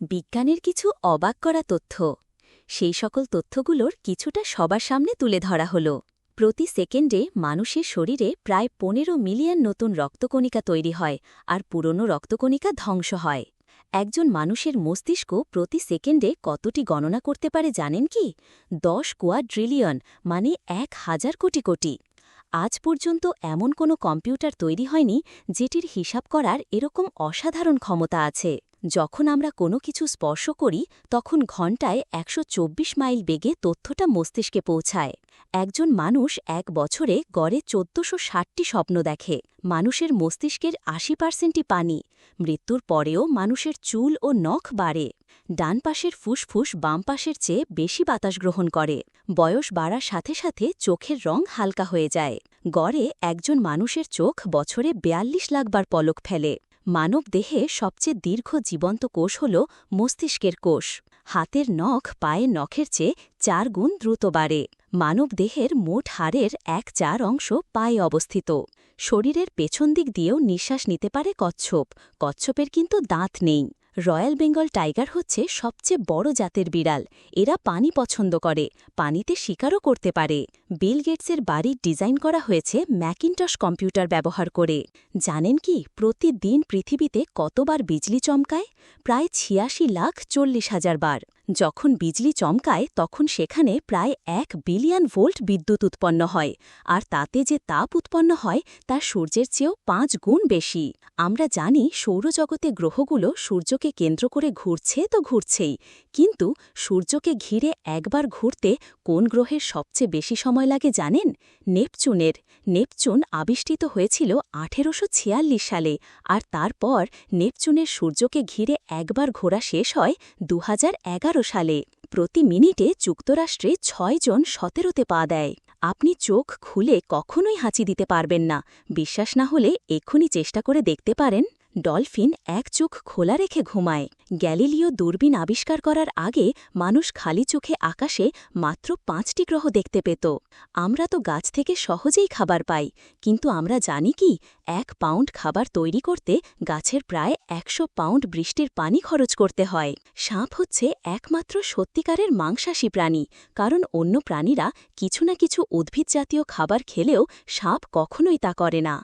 বিজ্ঞানের কিছু অবাক করা তথ্য। সেই সকল তথ্যগুলোর কিছুটা সবার সামনে তুলে ধরা হল। প্রতি সেকেন্ডে মানুষের শরীরে প্রায় পনেরো মিলিয়ন নতুন রক্তকণিকা তৈরি হয় আর পুরনো রক্তকণিকা ধ্বংস হয়। একজন মানুষের মস্তিষ্ক প্রতি সেকেন্ডে কতটি গণনা করতে পারে জানেন কি? দশ কোয়াড্রিলিয়ন মানে এক হাজার কোটি কোটি। আজ পর্যন্ত এমন কোনো কম্পিউটার তৈরি হয়নি যেটির হিসাব করার এরকম অসাধারণ ক্ষমতা আছে। যখন আমরা কোনো কিছু স্পর্শ করি, তখন ঘণ্টায় একশো চব্বিশ মাইল বেগে তথ্যটা মস্তিষ্কে পৌঁছায়। একজন মানুষ এক বছরে গড়ে চোদ্দশো ষাটটি স্বপ্ন দেখে। মানুষের মস্তিষ্কের আশি পার্সেন্টই পানি। মৃত্যুর পরেও মানুষের চুল ও নখ বাড়ে। ডান পাশের ফুসফুস বাম পাশের চেয়ে বেশি বাতাস গ্রহণ করে। বয়স বাড়ার সাথে সাথে চোখের রং হালকা হয়ে যায়। গড়ে একজন মানুষের চোখ বছরে বেয়াল্লিশ লাখবার পলক ফেলে। মানব দেহে সবচেয়ে দীর্ঘ জীবন্ত কোষ হল মস্তিষ্কের কোষ। হাতের নখ পায়ের নখের চেয়ে চার গুণ দ্রুত বাড়ে। মানব দেহের মোট হাড়ের এক চার অংশ পায়ে অবস্থিত। শরীরের পেছন দিক দিয়েও নিঃশ্বাস নিতে পারে কচ্ছপ। কচ্ছপের কিন্তু দাঁত নেই। রয়্যাল বেঙ্গল টাইগার হচ্ছে সবচেয়ে বড় জাতের বিড়াল। এরা পানি পছন্দ করে, পানিতে শিকারও করতে পারে। বিল গেটসের বাড়ির ডিজাইন করা হয়েছে ম্যাকিনটস কম্পিউটার ব্যবহার করে। জানেন কি, প্রতিদিন পৃথিবীতে কতবার বিজলি চমকায়? প্রায় ছিয়াশি লাখ চল্লিশ হাজার বার। যখন বিজলি চমকায়, তখন সেখানে প্রায় এক বিলিয়ন ভোল্ট বিদ্যুৎ উৎপন্ন হয়, আর তাতে যে তাপ উৎপন্ন হয়, তা সূর্যের চেয়েও পাঁচ গুণ বেশি। আমরা জানি সৌরজগতে গ্রহগুলো সূর্যকে কেন্দ্র করে ঘুরছে তো ঘুরছেই কিন্তু সূর্যকে ঘিরে একবার ঘুরতে কোন গ্রহের সবচেয়ে বেশি সময় লাগে জানেন? নেপচুনের। নেপচুন আবিষ্কৃত হয়েছিল আঠেরোশো সালে আর তারপর নেপচুনের সূর্যকে ঘিরে একবার ঘোরা শেষ হয় দু হাজার এগারো সালে। প্রতি মিনিটে যুক্তরাষ্ট্রে ছয়জন সতেরোতে পা দেয়। আপনি চোখ খুলে কখনোই হাঁচি দিতে পারবেন না। বিশ্বাস না হলে এক্ষুনি চেষ্টা করে দেখতে পারেন। ডলফিন এক চোখ খোলা রেখে ঘুমায়। গ্যালিলিও দূরবীন আবিষ্কার করার আগে মানুষ খালি চোখে আকাশে মাত্র পাঁচটি গ্রহ দেখতে পেত। আমরা তো গাছ থেকে সহজেই খাবার পাই, কিন্তু আমরা জানি কি, এক পাউন্ড খাবার তৈরি করতে গাছের প্রায় একশো পাউন্ড বৃষ্টির পানি খরচ করতে হয়। সাপ হচ্ছে একমাত্র সত্যিকারের মাংসাশী প্রাণী, কারণ অন্য প্রাণীরা কিছু না কিছু উদ্ভিদ জাতীয় খাবার খেলেও সাপ কখনোই তা করে না।